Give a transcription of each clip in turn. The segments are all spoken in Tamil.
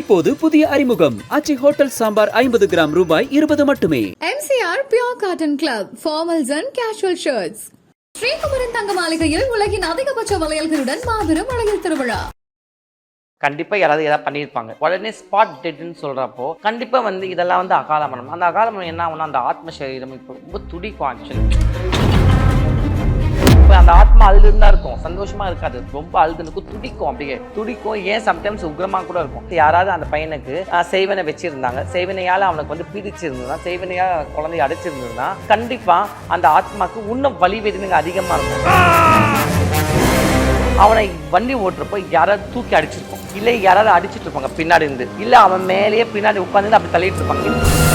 இப்போது புதிய அறிமுகம். அச்சி ஹோட்டல் சாம்பார் ஐம்பது கிராம் ரூபாய் இருபது மட்டுமே. MCR Pure Cotton Club, formals and casual shirts. Sri Kumaran தங்க மாளிகையில் உலகின் அதிகபட்ச வளையல்களுடன் மாபெரும் அழகில் திருவிழா. கண்டிப்பா யாராவது ஏதாவது பண்ணியிருப்பாங்க. உடனே ஸ்பாட் டெட்னு சொல்றப்போ கண்டிப்பா வந்து இதெல்லாம் வந்து அகால மரணம் அந்த அகால மரணம் என்ன ஆகும்னா அந்த ஆத்ம சரீரம் இப்போ ரொம்ப துடிக்கும் ஆக்சுவலி இப்போ அந்த ஆத்மா அழுதுன்னு தான் இருக்கும். சந்தோஷமா இருக்காது. ரொம்ப அழுதுனுக்கு துடிக்கும் அப்படியே. துடிக்கும். ஏன் சம்டைம்ஸ் உக்ரமா கூட இருக்கும். யாராவது அந்த பையனுக்கு ஆஹ், செய்வனை வச்சிருந்தாங்க. செய்வனையால அவனுக்கு வந்து பீடிச்சிருந்ததுன்னா செய்வனையால குழந்தைய அடைச்சிருந்ததுன்னா கண்டிப்பா அந்த ஆத்மாக்கு இன்னும் வலி வேதனைங்க அதிகமா இருக்கும். அவனை வண்டி ஓட்டுறப்போ யாராவது தூக்கி அடிச்சிருப்போம். இல்லை யாராவது அடிச்சிட்டு இருப்பாங்க பின்னாடி இருந்து. இல்லை அவன் மேலேயே பின்னாடி உட்காந்து அப்படி தள்ளிட்டு இருப்பாங்க.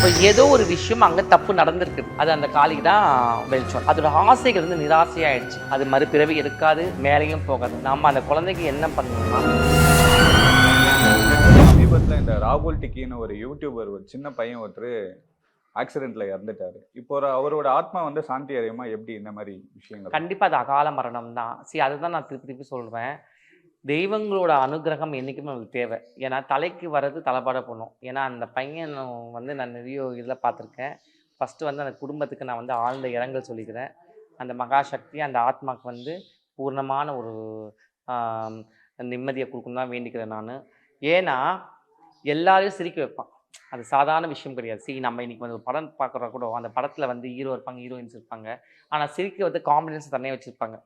அப்போ ஏதோ ஒரு விஷயம் அங்கே தப்பு நடந்திருக்கு. அது அந்த காளிக்கு தான் வெளிச்சம். அதோட ஆசைகள் வந்து நிராசையாயிடுச்சு. அது மறுபிறவி இருக்காது மேலேயும் போகாது. நம்ம அந்த குழந்தைக்கு என்ன பண்ணணும்னா சமீபத்தில் இந்த ராகுல் டிக்கின்னு ஒரு யூடியூபர் ஒரு சின்ன பையன் ஒருத்தர் ஆக்சிடென்ட்ல இறந்துட்டாரு. இப்போ அவரோட ஆத்மா வந்து சாந்தி அடையுமா? எப்படி இந்த மாதிரி விஷயங்கள்? கண்டிப்பாக அது அகால மரணம் தான் சரி அதுதான் நான் திருப்பி திருப்பி சொல்வேன் தெய்வங்களோட அனுகிரகம் என்றைக்குமே நமக்கு தேவை. ஏன்னா தலைக்கு வர்றது தலைப்பாட போடணும். ஏன்னா அந்த பையன் வந்து நான் நிறைய இதில் பார்த்துருக்கேன். ஃபஸ்ட்டு வந்து அந்த குடும்பத்துக்கு நான் வந்து ஆழ்ந்த இரங்கல் சொல்லிக்கிறேன். அந்த மகாசக்தி அந்த ஆத்மாக்கு வந்து பூர்ணமான ஒரு நிம்மதியை கொடுக்கணும் தான் வேண்டிக்கிறேன் நான். ஏன்னா எல்லாரையும் சிரிக்க வைப்பான். அது சாதாரண விஷயம் கிடையாது. சரி நம்ம இன்னைக்கு வந்து ஒரு படம் பார்க்குறோம் கூட அந்த படத்தில் வந்து ஹீரோ இருப்பாங்க ஹீரோயின்ஸ் இருப்பாங்க. ஆனால் சிரிக்க வந்து காம்பிடன்ஸ் தனியாக வச்சுருப்பாங்க.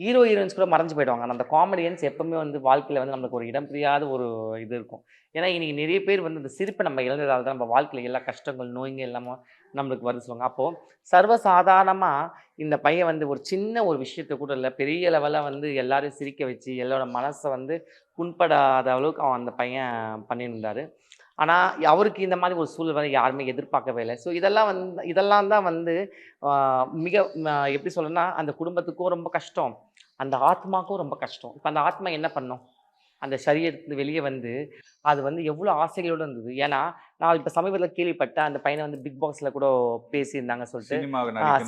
ஹீரோ ஹீரோயின்ஸ் கூட மறைஞ்சு போயிடுவாங்க. அந்த காமெடியன்ஸ் எப்பவுமே வந்து வாழ்க்கையில் வந்து நம்மளுக்கு ஒரு இடம் பிரியாத ஒரு இது இருக்கும். ஏன்னா இன்னைக்கு நிறைய பேர் வந்து இந்த சிரிப்பை நம்ம இழந்ததால் தான் நம்ம வாழ்க்கையில் எல்லா கஷ்டங்கள் நோய்ங்க எல்லாமே நம்மளுக்கு வருது சொல்லுவாங்க. அப்போது சர்வசாதாரணமாக இந்த பையன் வந்து ஒரு சின்ன ஒரு விஷயத்தை கூட இல்லை பெரிய லெவலில் வந்து எல்லாரையும் சிரிக்க வச்சு எல்லாரோட மனசை வந்து புண்படாத அளவுக்கு அவன் அந்த பையன் பண்ணியிருந்தார். ஆனால் அவருக்கு இந்த மாதிரி ஒரு சூழல் வந்து யாருமே எதிர்பார்க்கவே இல்லை. ஸோ இதெல்லாம் வந்து இதெல்லாம் தான் வந்து மிக எப்படி சொல்லணும்னா அந்த குடும்பத்துக்கும் ரொம்ப கஷ்டம். அந்த ஆத்மாக்கும் ரொம்ப கஷ்டம். இப்போ அந்த ஆத்மா என்ன பண்ணும்? அந்த சரீரத்துக்கு வெளியே வந்து அது வந்து எவ்வளோ ஆசைகளோடு இருந்தது. ஏன்னா நான் இப்போ சமீபத்தில் கேள்விப்பட்டேன் அந்த பையனை வந்து பிக் பாஸ்ல கூட பேசியிருந்தாங்க சொல்லிட்டு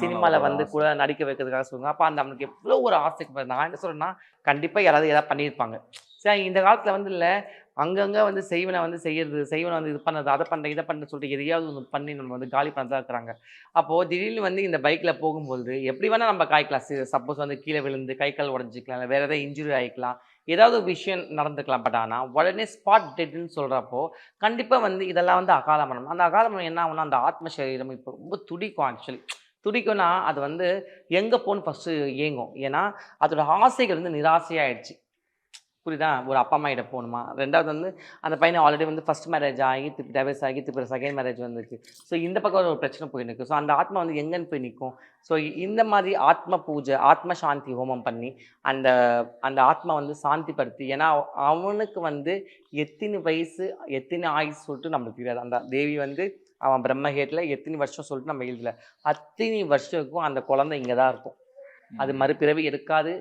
சினிமாவில் வந்து கூட நடிக்க வைக்கிறதுக்காக சொல்லுங்க அப்போ அந்த அவனுக்கு எவ்வளோ ஒரு ஆசைக்கு. நான் என்ன சொல்றேன்னா கண்டிப்பாக யாராவது ஏதாவது பண்ணியிருப்பாங்க. சரி இந்த காலத்தில் வந்து இல்லை. அங்கங்கே வந்து செய்வனை வந்து செய்யறது செய்வனை வந்து இது பண்ணுறது அதை பண்ணுற இதை பண்ண சொல்லிட்டு எதையாவது ஒன்று பண்ணி நம்ம வந்து காலி பண்ணதான் இருக்கிறாங்க. அப்போது திடீர்னு வந்து இந்த பைக்கில் போகும்போது எப்படி வேணால் நம்ம காய்க்கலாம். சப்போஸ் வந்து கீழே விழுந்து கை கால் உடஞ்சிக்கலாம் இல்லை வேறு எதாவது இன்ஜுரி ஆகிக்கலாம் ஏதாவது ஒரு விஷயம் நடந்துக்கலாம். பட் ஆனால் உடனே ஸ்பாட் டெட்னு சொல்கிறப்போ கண்டிப்பாக வந்து இதெல்லாம் வந்து அகால மரணம். அந்த அகால மரணம் என்ன ஆகும்னா அந்த ஆத்ம சரீரம் இப்போ ரொம்ப துடிக்கும் ஆக்சுவலி துடிக்கும்னா அது வந்து எங்கே போகணும் ஃபஸ்ட்டு இயங்கும் ஏன்னா அதோட ஆசைகள் வந்து நிராசையாகிடுச்சு புரியுதா? ஒரு அப்பா அம்மா கிட்ட போகணுமா? ரெண்டாவது வந்து அந்த பையனை ஆல்ரெடி வந்து ஃபஸ்ட் மேரேஜ் ஆகி திருப்பி டைவர்ஸ் ஆகி திருப்பி செகண்ட் மேரேஜ் வந்துருக்கு ஸோ இந்த பக்கம் ஒரு பிரச்சனை போய் நிற்கும் ஸோ அந்த ஆத்மா வந்து எங்கன்னு போய் நிற்கும் ஸோ இந்த மாதிரி ஆத்ம பூஜை ஆத்ம சாந்தி ஹோமம் பண்ணி அந்த அந்த ஆத்மா வந்து சாந்திப்படுத்தி ஏன்னா அவனுக்கு வந்து எத்தனை வயசு எத்தனை ஆயுசு சொல்லிட்டு நம்மளுக்கு தெரியாது. அந்த தேவி வந்து அவன் பிரம்மஹேட்டில் எத்தனை வருஷம் சொல்லிட்டு நம்ம எழுதல. அத்தனை வருஷத்துக்கும் அந்த குழந்தை இங்கே தான் இருக்கும். அது மறுபிறவி எடுக்காது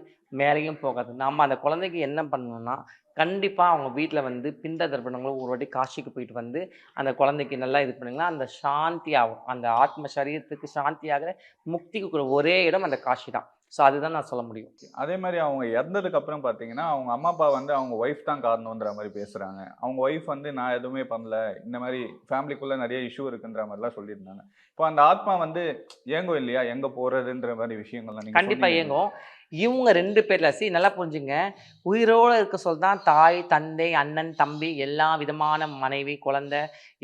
மேலேயும் போகாது. நம்ம அந்த குழந்தைக்கு என்ன பண்ணணும்னா கண்டிப்பாக அவங்க வீட்டில் வந்து பிண்ட தர்ப்பணங்களும் ஒரு வாட்டி காசிக்கு போயிட்டு வந்து அந்த குழந்தைக்கு நல்லா இது பண்ணுங்கன்னா அந்த சாந்தி ஆகும். அந்த ஆத்ம சரீரத்துக்கு சாந்தி ஆகிற முக்திக்கு ஒரே இடம் அந்த காஷி தான். ஸோ அதுதான் நான் சொல்ல முடியும். அதே மாதிரி அவங்க இறந்ததுக்கு அப்புறம் பார்த்தீங்கன்னா அவங்க அம்மா அப்பா வந்து அவங்க ஒய்ஃப் தான் காரணம்ன்ற மாதிரி பேசுறாங்க. அவங்க ஒய்ஃப் வந்து நான் எதுவுமே பண்ணல. இந்த மாதிரி ஃபேமிலிக்குள்ள நிறைய இஷ்யூ இருக்குன்ற மாதிரிலாம் சொல்லியிருந்தாங்க. இப்போ அந்த ஆத்மா வந்து ஏங்கும் இல்லையா? எங்க போறதுன்ற மாதிரி விஷயங்கள்லாம் நீங்க கண்டிப்பாக. இயங்கும். இவங்க ரெண்டு பேர்ல சி நல்லா புரிஞ்சுங்க. உயிரோட இருக்க சொல் தான் தாய் தந்தை அண்ணன் தம்பி எல்லா விதமான மனைவி குழந்தை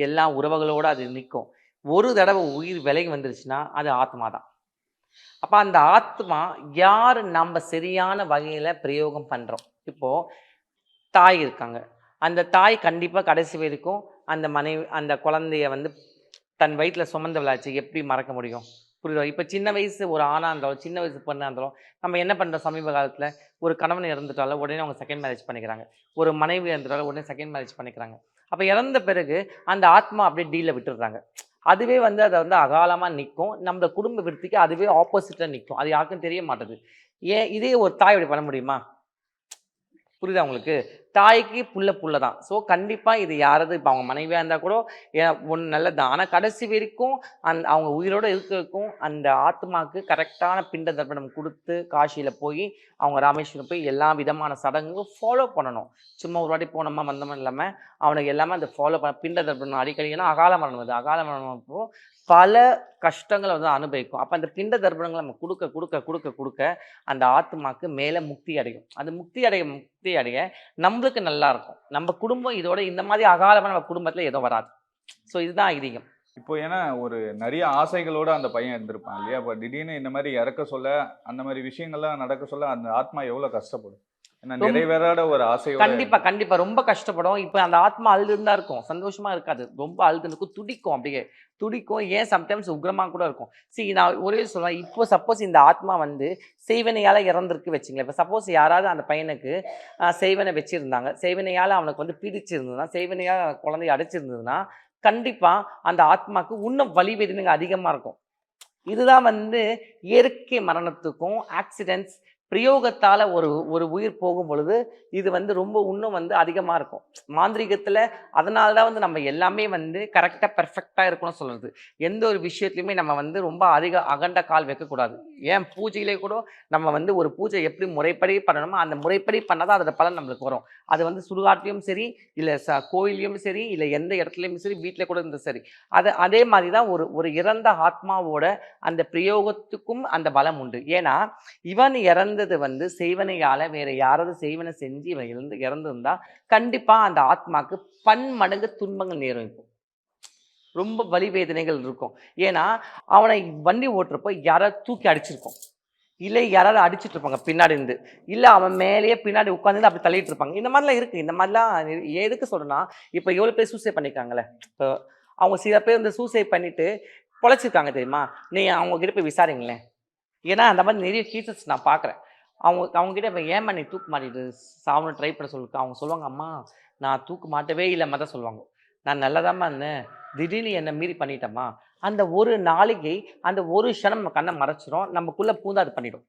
எல்லா உறவுகளோட அது நிற்கும். ஒரு தடவை உயிர் விலகி வந்துருச்சுன்னா அது ஆத்மா தான். அப்போ அந்த ஆத்மா யார் நம்ம சரியான வகையில் பிரயோகம் பண்ணுறோம் இப்போது தாய் இருக்காங்க. அந்த தாய் கண்டிப்பாக கடைசி வரைக்கும் அந்த மனைவி அந்த குழந்தைய வந்து தன் வயிற்றில் சுமந்தவளாச்சு எப்படி மறக்க முடியும்? புரியுதோ? இப்போ சின்ன வயசு ஒரு ஆணாக இருந்தாலும் சின்ன வயசு பொண்ணாக இருந்தாலும் நம்ம என்ன பண்ணுறோம் சமீப காலத்தில்? ஒரு கணவன் இறந்துட்டாலும் உடனே அவங்க செகண்ட் மேரேஜ் பண்ணிக்கிறாங்க. ஒரு மனைவி இறந்துட்டாலும் உடனே செகண்ட் மேரேஜ் பண்ணிக்கிறாங்க. அப்போ இறந்த பிறகு அந்த ஆத்மா அப்படியே டீலில் விட்டுடுறாங்க. அதுவே வந்து அதை வந்து அகாலமாக நிற்கும் நம்ம குடும்ப விருத்திக்கு அதுவே ஆப்போசிட்டாக நிற்கும் அது யாருக்கும் தெரிய மாட்டுது ஏன் இதே ஒரு தாய் இப்படி பண்ண முடியுமா? புரியுதா உங்களுக்கு? தாய்க்கு புள்ள புள்ள தான் ஸோ கண்டிப்பாக இது யாராவது இப்போ அவங்க மனைவியாக இருந்தால் கூட ஒன்று நல்லது ஆனால் கடைசி வரைக்கும் அந் அவங்க உயிரோடு இருக்கிறதுக்கும் அந்த ஆத்மாவுக்கு கரெக்டான பிண்ட தர்ப்பணம் கொடுத்து காசியில் போய் அவங்க ராமேஸ்வரம் போய் எல்லா விதமான சடங்குகளும் ஃபாலோ பண்ணணும். சும்மா ஒரு வாட்டி போனோமா வந்தோமா இல்லாமல் அவனுக்கு எல்லாமே அந்த ஃபாலோ பண்ண பிண்ட தர்ப்பணம் அடிக்கடி ஏன்னா அகால மரணம் அது அகால மரணம் அப்போ பல கஷ்டங்களை வந்து அனுபவிக்கும். அப்போ அந்த பிண்ட தர்ப்பணங்களை நம்ம கொடுக்க கொடுக்க கொடுக்க கொடுக்க அந்த ஆத்மாக்கு மேலே முக்தி அடையும். அந்த முக்தி அடைய முக்தி அடைய நம்மளுக்கு நல்லா இருக்கும். நம்ம குடும்பம் இதோட இந்த மாதிரி அகாலமாக நம்ம குடும்பத்தில் எதுவும் வராது. ஸோ இதுதான் ஐதீகம். இப்போ ஏன்னா ஒரு நிறைய ஆசைகளோட அந்த பையன் இருந்திருப்பான் இல்லையா? இப்போ திடீர்னு இந்த மாதிரி இறக்க சொல்ல அந்த மாதிரி விஷயங்கள்லாம் நடக்க சொல்ல அந்த ஆத்மா எவ்வளோ கஷ்டப்படும்? நிறைவேறாத ஒரு ஆசையோட கண்டிப்பா கண்டிப்பா. ரொம்ப கஷ்டப்படும். இப்போ அந்த ஆத்மா அழுது இருந்தா இருக்கும். சந்தோஷமா இருக்காது. ரொம்ப அழுது இருக்கும் துடிக்கும் அப்படியே. துடிக்கும். ஏன்? சம்டைம்ஸ் உக்ரமா கூட இருக்கும். See நான் ஒரே சொல்றேன். இப்போ சப்போஸ் இந்த ஆத்மா வந்து செய்வனையால இறந்திருக்கு வச்சுங்களேன். இப்போ சப்போஸ் யாராவது அந்த பையனுக்கு செய்வனை வச்சிருந்தாங்க. செய்வனையால அவனுக்கு வந்து பிடிச்சிருந்ததுன்னா செய்வனையால குழந்தைய அடைச்சிருந்ததுன்னா கண்டிப்பா அந்த ஆத்மாக்கு இன்னும் வலி வேதனைங்க அதிகமா இருக்கும். இதுதான் வந்து இயற்கை மரணத்துக்கும் ஆக்சிடென்ட்ஸ் பிரயோகத்தால் ஒரு ஒரு உயிர் போகும் பொழுது இது வந்து ரொம்ப இன்னும் வந்து அதிகமாக இருக்கும். மாந்திரிகத்தில் அதனால தான் வந்து நம்ம எல்லாமே வந்து கரெக்டாக பெர்ஃபெக்டாக இருக்கணும்னு சொல்கிறது எந்த ஒரு விஷயத்துலையுமே நம்ம வந்து ரொம்ப அதிக அகண்ட கால் வைக்கக்கூடாது. ஏன்? பூஜையிலே கூட நம்ம வந்து ஒரு பூஜை எப்படி முறைப்படி பண்ணணுமோ அந்த முறைப்படி பண்ணால் தான் அதோட பலன் நம்மளுக்கு வரும். அது வந்து சுடுகாட்டிலையும் சரி இல்லை ச கோயிலையும் சரி இல்லை எந்த இடத்துலையும் சரி வீட்டில் கூட இருந்தால் சரி. அது அதே மாதிரி தான் ஒரு ஒரு இறந்த ஆத்மாவோட அந்த பிரயோகத்துக்கும் அந்த பலம் உண்டு. ஏன்னா இவன் இறந்தது வந்து செய்வனையால வேற யாராவது செய்வனை செஞ்சு இவன் இறந்து இறந்துருந்தா கண்டிப்பா அந்த ஆத்மாக்கு பன்மடங்கு துன்பங்கள் நேரும் இருக்கும் ரொம்ப வலி வேதனைகள் இருக்கும். ஏன்னா அவனை வண்டி ஓட்டுறப்போ யாராவது தூக்கி அடிச்சிருக்கோம். இல்லை யாராவது அடிச்சிட்டு இருப்பாங்க பின்னாடி இருந்து. இல்லை அவன் மேலேயே பின்னாடி உட்காந்து அப்படி தள்ளிட்டு இருப்பாங்க. இந்த மாதிரிலாம் இருக்கு. இந்த மாதிரிலாம் எதுக்கு சொல்லணும்னா இப்போ எவ்வளோ பேர் சூசைட் பண்ணியிருக்காங்களே இப்போ அவங்க சில பேர் இந்த சூசைட் பண்ணிட்டு பொழைச்சிருக்காங்க தெரியுமா? நீ அவங்க கிட்ட போய் விசாரிங்களேன். ஏன்னா அந்த மாதிரி நிறைய கேசஸ் நான் பார்க்குறேன். அவங்க அவங்ககிட்ட இப்போ ஏமா நீ தூக்கு மாட்டிட்டு சாவணும் ட்ரை பண்ண சொல்லிட்டு அவங்க சொல்லுவாங்க அம்மா நான் தூக்கு மாட்டவே இல்லைம்மா தான் சொல்லுவாங்க. நான் நல்லதாம்மா இருந்தேன். திடீர்னு என்னை மீறி பண்ணிட்டேம்மா. அந்த ஒரு நாளைக்கு அந்த ஒரு க்ஷணம் நம்ம கண்ணை மறைச்சிரும். நமக்குள்ளே பூந்து அது பண்ணிடும்.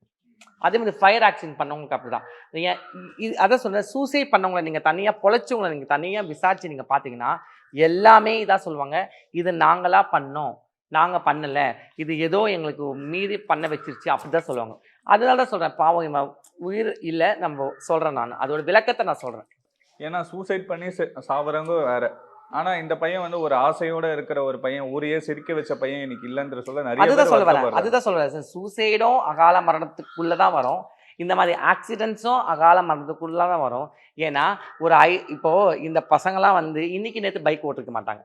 அதே மாதிரி ஃபயர் ஆக்சிடென்ட் பண்ணவங்களுக்கு அப்படிதான். நீங்கள் இது அதான் சொல்கிறேன் சூசைட் பண்ணவங்களை நீங்கள் தனியாக பொழைச்சவங்களை நீங்கள் தனியாக விசாரித்து நீங்கள் பார்த்தீங்கன்னா எல்லாமே இதாக சொல்லுவாங்க. இது நாங்களாக பண்ணோம். நாங்கள் பண்ணலை. இது ஏதோ எங்களுக்கு மீறி பண்ண வச்சிருச்சு. அப்படி தான் சொல்லுவாங்க. அதனால தான் சொல்கிறேன் பாவம் இவன் உயிர் இல்லை நம்ம சொல்கிறேன் நான். அதோட விளக்கத்தை நான் சொல்கிறேன் ஏன்னா சூசைட் பண்ணி சாவறவங்க வேற. ஆனா இந்த பையன் வந்து ஒரு ஆசையோட இருக்கிற ஒரு பையன் ஊரையே சிரிக்க வச்ச பையன் இன்னைக்கு இல்லைன்ற சொல்ல நிறைய அதுதான் சொல்ல வரேன். அதுதான் சொல்ல வரேன். சூசைடும் அகால மரணத்துக்குள்ளே தான் வரும். இந்த மாதிரி ஆக்சிடென்ட்ஸும் அகால மரணத்துக்குள்ளே தான் வரும். ஏன்னா ஒரு ஐ இப்போ இந்த பசங்களாம் வந்து இன்னைக்கு நேற்று பைக் ஓட்டிருக்க மாட்டாங்க.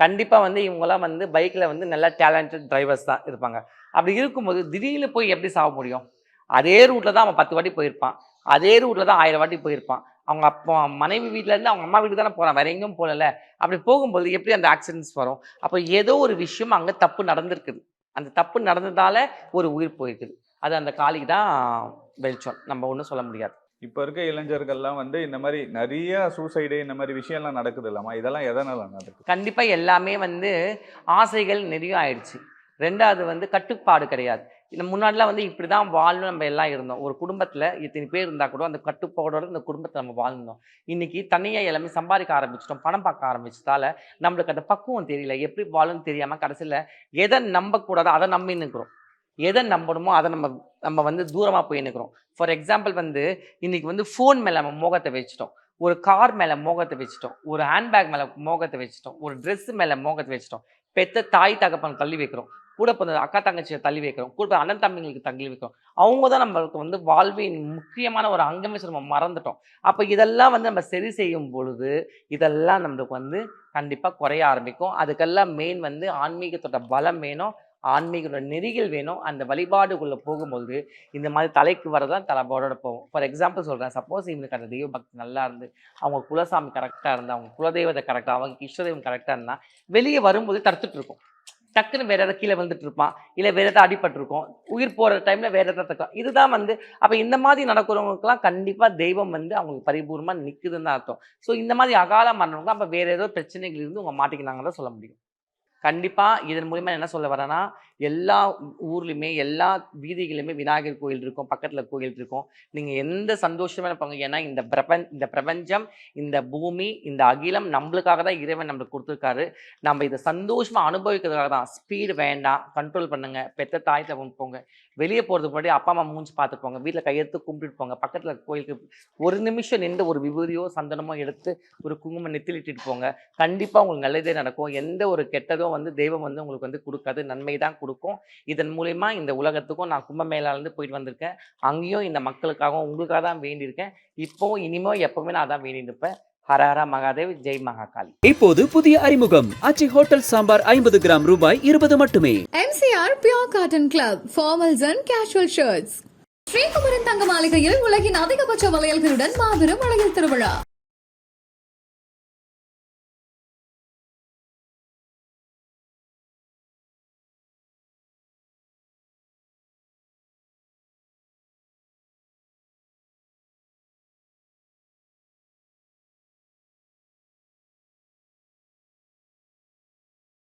கண்டிப்பாக வந்து இவங்கெல்லாம் வந்து பைக்கில் வந்து நல்ல டேலண்டட் டிரைவர்ஸ் தான் இருப்பாங்க. அப்படி இருக்கும்போது திடீர்னு போய் எப்படி சாக முடியும்? அதே ரூட்டில் தான் அவன் பத்து வாட்டி போயிருப்பான். அதே ரூட்டில் தான் ஆயிரம் வாட்டி போயிருப்பான். அவங்க அப்போ மனைவி வீட்ல இருந்து அவங்க அம்மா வீட்டுக்கு தானே போகிறான் வேற எங்கேயும் போகல அப்படி போகும்போது எப்படி அந்த ஆக்சிடென்ட்ஸ் வரும்? அப்போ ஏதோ ஒரு விஷயம் அங்கே தப்பு நடந்திருக்குது. அந்த தப்பு நடந்ததால ஒரு உயிர் போயிருக்குது. அது அந்த காளிக்கு தான் வெளிச்சம். நம்ம ஒன்றும் சொல்ல முடியாது. இப்ப இருக்க இளைஞர்கள்லாம் வந்து இந்த மாதிரி நிறைய சூசைடு இந்த மாதிரி விஷயம்லாம் நடக்குது இல்லாமா இதெல்லாம் எதனால நடக்குது? கண்டிப்பா எல்லாமே வந்து ஆசைகள் நிறைய ஆயிடுச்சு. ரெண்டாவது வந்து கட்டுப்பாடு கிடையாது. இந்த முன்னாடிலாம் வந்து இப்படி தான் வாழணும் நம்ம எல்லாம் இருந்தோம். ஒரு குடும்பத்தில் இத்தனை பேர் இருந்தால் கூட அந்த கட்டுப்பாடோட இந்த குடும்பத்தை நம்ம வாழ்ந்தோம். இன்னைக்கு தனியாக எல்லாமே சம்பாதிக்க ஆரம்பிச்சிட்டோம். பணம் பார்க்க ஆரம்பிச்சதால நம்மளுக்கு அந்த பக்குவம் தெரியல. எப்படி வாழணும்னு தெரியாமல் கடைசியில் எதை நம்பக்கூடாதோ அதை நம்பி நிற்கிறோம் எதை நம்பணுமோ அதை நம்ம நம்ம வந்து தூரமாக போய் நிற்கிறோம் ஃபார் எக்ஸாம்பிள் வந்து இன்னைக்கு வந்து ஃபோன் மேலே நம்ம மோகத்தை வச்சுட்டோம். ஒரு கார் மேலே மோகத்தை வச்சுட்டோம். ஒரு ஹேண்ட்பேக் மேலே மோகத்தை வச்சுட்டோம். ஒரு ட்ரெஸ் மேலே மோகத்தை வச்சுட்டோம். பெத்த தாய் தகப்பன் தள்ளி வைக்கிறோம். கூட பிறந்த அக்கா தங்கச்சியை தள்ளி வைக்கிறோம். கூட அண்ணன் தம்பிங்களுக்கு தள்ளி வைக்கிறோம். அவங்க தான் நம்மளுக்கு வந்து வாழ்வின் முக்கியமான ஒரு அங்கமே நம்ம மறந்துட்டோம். அப்போ இதெல்லாம் வந்து நம்ம சரி செய்யும் பொழுது இதெல்லாம் நம்மளுக்கு வந்து கண்டிப்பாக குறைய ஆரம்பிக்கும். அதுக்கெல்லாம் மெயின் வந்து ஆன்மீகத்தோட பலம் வேணும். ஆன்மீக நெறிகள் வேணும். அந்த வழிபாடுக்குள்ளே போகும்போது இந்த மாதிரி தலைக்கு வரதான் தலைப்பாடோட போகும். ஃபார் எக்ஸாம்பிள் சொல்கிறேன் சப்போஸ் இவனுக்கு அந்த தெய்வ பக்தி நல்லா இருந்து அவங்க குலசாமி கரெக்டாக இருந்தால் அவங்க குலதெய்வத்தை கரெக்டாக அவங்க இஷ்டதெய்வம் கரெக்டாக இருந்தால் வெளியே வரும்போது தடுத்துட்டு இருக்கும். டக்குன்னு வேற ஏதாவது கீழே வந்துட்டு இருப்பான். இல்லை வேற ஏதாவது அடிபட்டிருக்கும். உயிர் போகிற டைமில் வேற ஏதாவது தக்கலாம் இதுதான் வந்து அப்போ இந்த மாதிரி நடக்கிறவங்களுக்குலாம் கண்டிப்பாக தெய்வம் வந்து அவங்களுக்கு பரிபூர்ணமாக நிற்குதுன்னு தான் அர்த்தம். ஸோ இந்த மாதிரி அகால மரணம் அப்போ வேற ஏதோ பிரச்சனைகள் இருந்து அவங்க மாட்டிக்கினாங்கன்னு தான் சொல்ல முடியும். கண்டிப்பாக இதன் மூலிமா என்ன சொல்ல வரேன்னா எல்லா ஊர்லேயுமே எல்லா வீதிகளிலுமே விநாயகர் கோயில் இருக்கும் பக்கத்தில் கோயில் இருக்கும். நீங்கள் எந்த சந்தோஷமாக பங்கு ஏன்னா இந்த பிரபஞ்ச இந்த பிரபஞ்சம் இந்த பூமி இந்த அகிலம் நம்மளுக்காக தான் இறைவன் நம்மளுக்கு கொடுத்துருக்காரு. நம்ம இதை சந்தோஷமாக அனுபவிக்கிறதுக்காக தான். ஸ்பீடு வேண்டாம். கண்ட்ரோல் பண்ணுங்கள் பெத்த தாயத்தை கொண்டு போங்க. வெளியே போகிறதுக்கு முன்னாடி அப்பா அம்மா மூஞ்சி பார்த்துப்போங்க வீட்டில் கையெடுத்து கும்பிட்டுட்டு போங்க. பக்கத்தில் கோயிலுக்கு ஒரு நிமிஷம் நின்று ஒரு விபூதியோ சந்தனமோ எடுத்து ஒரு குங்குமம் நெத்திலிட்டு போங்க. கண்டிப்பாக உங்களுக்கு நல்லதே நடக்கும். எந்த ஒரு கெட்டதும் வந்து தெய்வம் வந்து உங்களுக்கு வந்து கொடுக்காது. நன்மை தான் கொடுக்கும். இதன் மூலிமா இந்த உலகத்துக்கும் நான் கும்பமேளாலேருந்து போயிட்டு வந்திருக்கேன். அங்கேயும் இந்த மக்களுக்காகவும் உங்களுக்காக தான் வேண்டியிருக்கேன். இப்போவும் இனிமே எப்பவுமே நான் அதான் வேண்டிட்டு இருப்பேன். ஹர ஹர மகாதேவ் ஜெய் மகாகாளி. இப்போது புதிய அறிமுகம். ஆச்சி ஹோட்டல் சாம்பார் ஐம்பது கிராம் ரூபாய் இருபது மட்டுமே. MCR Pure Cotton Club, formals and casual shirts. Sri Kumaran தங்க மாளிகையில் உலகின் அதிகபட்ச வளையல்களுடன் மாபெரும் வளையல் திருவிழா.